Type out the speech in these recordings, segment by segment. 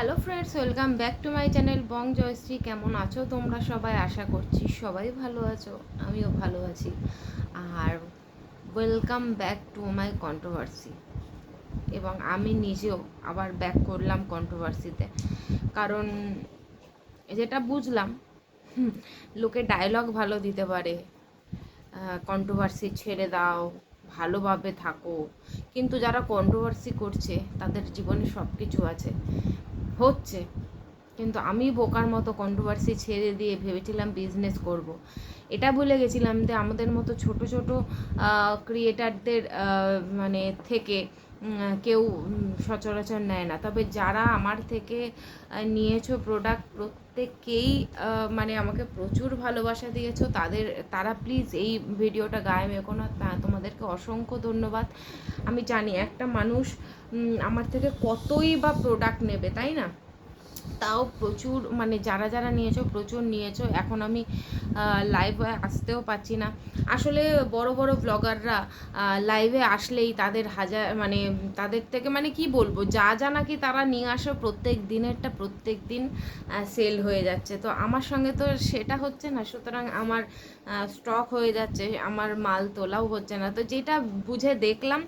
Hello friends welcome back to my channel Bong Joyshree কেমন আছো তোমরা সবাই? আশা করছি সবাই ভালো আছো, আমিও ভালো আছি। আর welcome back to my controversy এবং আমি নিজেও আবার ব্যাক করলাম কন্ট্রোভার্সিতে কারণ যেটা বুঝলাম লোকে ডায়লগ ভালো দিতে পারে কন্ট্রোভার্সি ছেড়ে দাও, ভালোভাবে থাকো। কিন্তু যারা কন্ট্রোভার্সি করছে, তাদের জীবনে সব কিছু আছে। হচ্ছে। কিন্তু আমি বোকার মতো কন্ট্রোভার্সি ছেড়ে দিয়ে ভেবেছিলাম বিজনেস করব। এটা ভুলে গেছিলাম যে আমাদের মতো ছোট ছোট ক্রিয়েটারদের মানে থেকে কেউ সচরাচর নেয় না। তবে যারা আমার থেকে নিয়েছো প্রোডাক্ট প্রত্যেককেই মানে আমাকে প্রচুর ভালোবাসা দিয়েছ। তাদের, তারা প্লিজ এই ভিডিওটা গায়ে মেকো না। তোমাদেরকে অসংখ্য ধন্যবাদ। আমি জানি একটা মানুষ আমার থেকে কতই বা প্রোডাক্ট নেবে, তাই না? তাও প্রচুর মানে যারা যারা নিয়েছো প্রচুর নিয়েছো। এখন আমি লাইভে আসতেও পাচ্ছি না। আসলে বড় বড় ব্লগাররা লাইভে আসলেই তাদের হাজার মানে তাদের থেকে মানে কি বলব, যা যা নাকি তারা নিয়ে আসে প্রত্যেক দিনেরটা প্রত্যেক দিন সেল হয়ে যাচ্ছে। তো আমার সঙ্গে তো সেটা হচ্ছে না, সুতরাং আমার স্টক হয়ে যাচ্ছে, আমার মাল তোলাও হচ্ছে না। তো যেটা বুঝে দেখলাম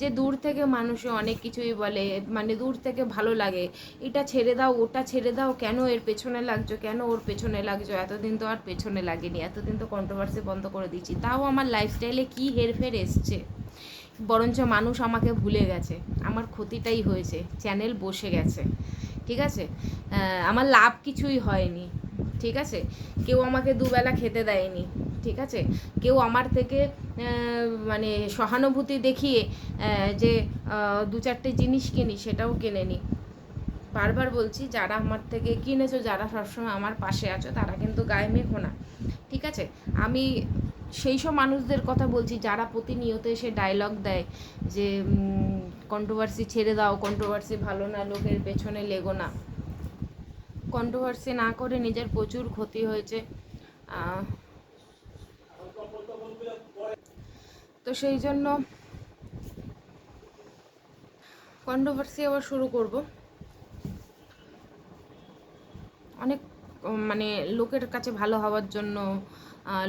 যে দূর থেকে মানুষে অনেক কিছুই বলে মানে দূর থেকে ভালো লাগে। এটা ছেড়ে দাও, ওটা ছেড়ে দাও, কেন এর পেছনে লাগছো, কেন ওর পেছনে লাগছো? এতদিন তো আর পেছনে লাগেনি, এতদিন তো কন্ট্রোভার্সি বন্ধ করে দিচ্ছি তাও আমার লাইফস্টাইলে কী হেরফের এসছে? বরঞ্চ মানুষ আমাকে ভুলে গেছে। আমার ক্ষতিটাই হয়েছে চ্যানেল বসে গেছে। ঠিক আছে? আমার লাভ কিছুই হয়নি। ঠিক আছে? কেউ আমাকে দুবেলা খেতে দেয়নি। ঠিক আছে? কেউ আমার থেকে মানে সহানুভূতি দেখিয়ে যে দু চারটে জিনিস কিনি, সেটাও কেনেনি। বারবার বলছি, যারা আমার থেকে কিনেছো যারা সবসময় আমার পাশে আছো, তারা কিন্তু গায়ে মেখো না। ঠিক আছে? আমি সেই সব মানুষদের কথা বলছি, যারা প্রতিনিয়ত এসে ডায়লগ দেয় যে কন্ট্রোভার্সি ছেড়ে দাও কন্ট্রোভার্সি ভালো না, লোকের পেছনে লেগো না। কন্ট্রোভার্সি না করে নিজের প্রচুর ক্ষতি হয়েছে। তো সেই জন্য কন্ট্রোভার্সি আবার শুরু করব। অনেক মানে লোকের কাছে ভালো হওয়ার জন্য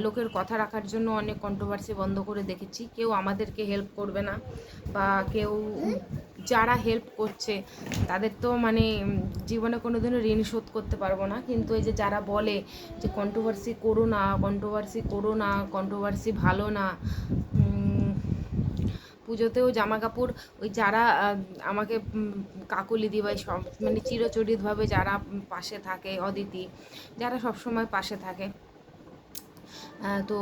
লোকের কথা রাখার জন্য অনেক কন্ট্রোভার্সি বন্ধ করে দেখেছি। কেউ আমাদেরকে হেল্প করবে না বা কেউ যারা হেল্প করছে, তাদের তো মানে জীবনে কোনো দিনও ঋণ শোধ করতে পারব না। কিন্তু এই যে যারা বলে যে কন্ট্রোভার্সি করো না কন্ট্রোভার্সি করো না কন্ট্রোভার্সি ভালো না পুজোতেও জামা কাপড় ওই যারা আমাকে উম, কাকুলি দিবাই সব মানে চিরচরিতভাবে যারা পাশে থাকে অদিতি যারা সবসময় পাশে থাকে তো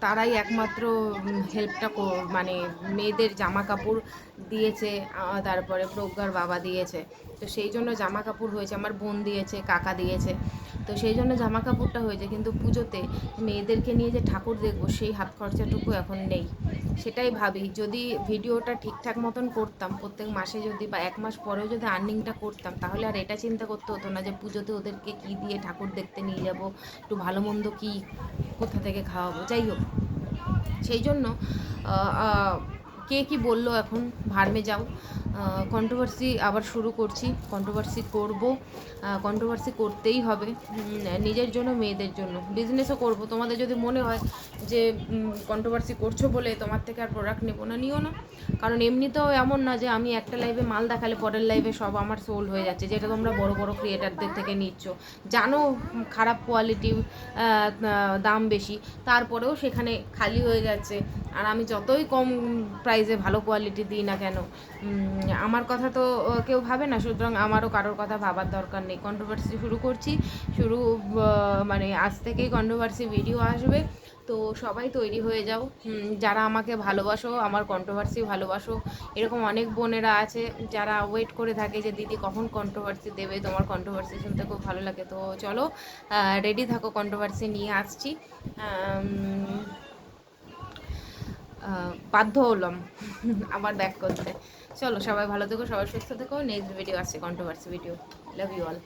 তারাই একমাত্র হেল্পটা মানে মেয়েদের জামা কাপড় দিয়েছে তারপরে প্রজ্ঞার বাবা দিয়েছে। তো সেই জন্য জামা কাপড় হয়েছে, আমার বোন দিয়েছে, কাকা দিয়েছে। তো সেই জন্য জামা কাপড়টা হয়েছে, কিন্তু পুজোতে মেয়েদেরকে নিয়ে যে ঠাকুর দেখব, সেই হাত খরচাটুকু এখন নেই। সেটাই ভাবি, যদি ভিডিওটা ঠিকঠাক মতন করতাম, প্রত্যেক মাসে যদি বা এক মাস পরেও যদি আর্নিংটা করতাম, তাহলে আর এটা চিন্তা করতে হতো না যে পুজোতে ওদেরকে কী দিয়ে ঠাকুর দেখতে নিয়ে যাব, একটু ভালো মন্দ কী, কোথা থেকে খাওয়াবো, যাই হোক। সেই জন্য কে কি বলল এখন? ভার্মে যাও। কন্ট্রোভার্সি আবার শুরু করছি। কন্ট্রোভার্সি করব। কন্ট্রোভার্সি করতেই হবে। নিজের জন্য, মেয়েদের জন্য। বিজনেসও করব। তোমাদের যদি মনে হয় যে কন্ট্রোভার্সি করছ বলে তোমার থেকে আর প্রোডাক্ট নেব না, নিও না। কারণ এমনিতেও এমন না যে, আমি একটা লাইভে মাল দেখালে পরের লাইভে সব আমার সোল হয়ে যাচ্ছে, যেটা তোমরা বড় বড় ক্রিয়েটারদের থেকে নিচ্ছ। জানো, খারাপ কোয়ালিটি দাম বেশি। তারপরেও সেখানে খালি হয়ে যাচ্ছে। আর আমি যতই কম প্রাইসে ভালো কোয়ালিটি দিই না কেন আমার কথা তো কেউ ভাবে না। সুতরাং আমারও কারোর কথা ভাবার দরকার নেই। কন্ট্রোভার্সি শুরু করছি। শুরু মানে আজ থেকেই কন্ট্রোভার্সি ভিডিও আসবে। তো সবাই তৈরি হয়ে যাও। যারা আমাকে ভালোবাসো, আমার কন্ট্রোভার্সি ভালোবাসো, এরকম অনেক বোনেরা আছে, যারা ওয়েট করে থাকে যে, দিদি, কখন কন্ট্রোভার্সি দেবে? তোমার কন্ট্রোভার্সি শুনতে খুব ভালো লাগে। তো চলো রেডি থাকো কন্ট্রোভার্সি নিয়ে আসছি। বাধ্য হলাম। আবার ব্যাক করতে। চলো সবাই ভালো থেকো, সবাই সুস্থ থেকো। নেক্সট ভিডিও আছে controversy video love you all